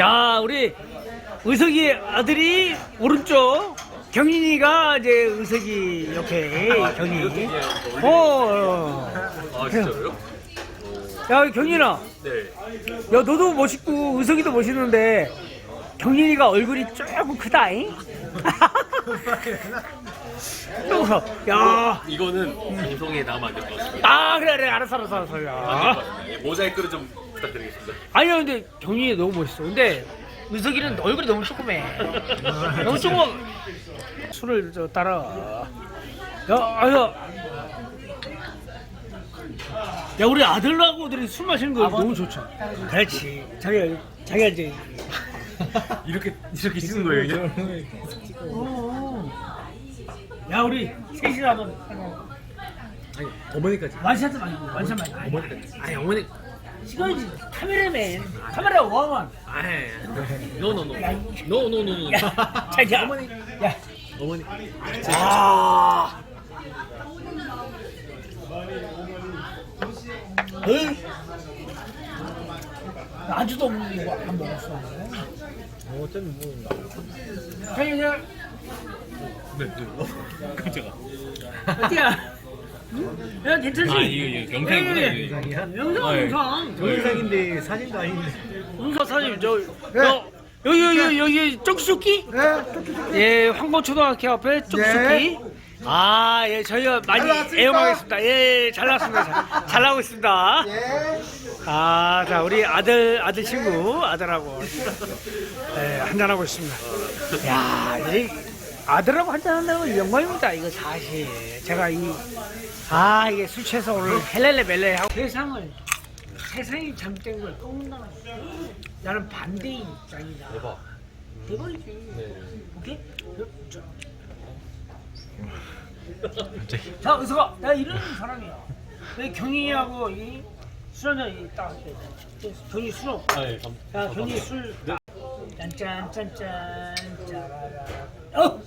자, 우리 의석이 아들이 오른쪽, 경인이가 이제 의석이 이렇게 경이. 어. 아 진짜요? 야, 경인아. 네. 야, 너도 멋있고 의석이도 멋있는데 경인이가 얼굴이 조금 크다잉. 또, 야, 이거는 방송에 안될 것 같습니다. 아 그래 그래 알았어 알았어 알았어. 안될것 야. 같습니다. 예, 모자이크를 좀 부탁드리겠습니다. 아니야 근데 경인이 너무 멋있어. 근데 의석이는 얼굴이 너무 조그매. 너무 조금 술을 저 따라. 야, 아유. 야 우리 아들하고 들이 술 마시는 거 너무 좋죠. 그렇지. 자기가 자기가 이제 이렇게 이렇게 찍는 거예요, 이게? 야 우리 셋이 한번 아니 어머니까지. 완샷 말고 완샷. 어머니까지. 아니 어머니. 이거지 카메라맨 카메라 원원. 아이. 노노노. 노노노노. 자기야. 어머니. 야. 어머니. 아. 에이. 안주도 없는 거 안 먹었어. 어, 어쩌면 뭐. 자기 그냥 네, 네. 어, 깜짝아. 어디야? 야 괜찮지? 아, 이거, 이거 영상이구나, 예, 이거. 영상 아, 예. 영상. 동영상인데 사진도 아닌데. 영상 사진 저 여, 여기 여기 여기 쪽수기? 네, 뚝뚝뚝. 예, 황보초등학교 앞에 쪽수기. 아, 예, 저희가 많이 나왔습니까? 애용하겠습니다. 예, 잘 나왔습니다. 잘, 잘 나오고 있습니다. 예. 아, 자, 우리 아들, 아들 친구, 아들하고, 예, 한잔하고 있습니다. 야, 이 아들하고 한잔한다는 건 영광입니다. 이거 사실. 제가 이, 아, 이게 술 취해서 오늘 헬렐레 멜레 하고 세상을, 세상이 잘못된 걸 거. 나는 반대인 입장이다. 대박. 대박이지. 네. 오케이? 자, 자, 의석아, 내가 이런 사람이야. 내 경희하고 이 술한잔 딱, 경희 술 없. 아, 예. 감, 야, 경희 술. 짠짠 짠짠 짜라라. 어,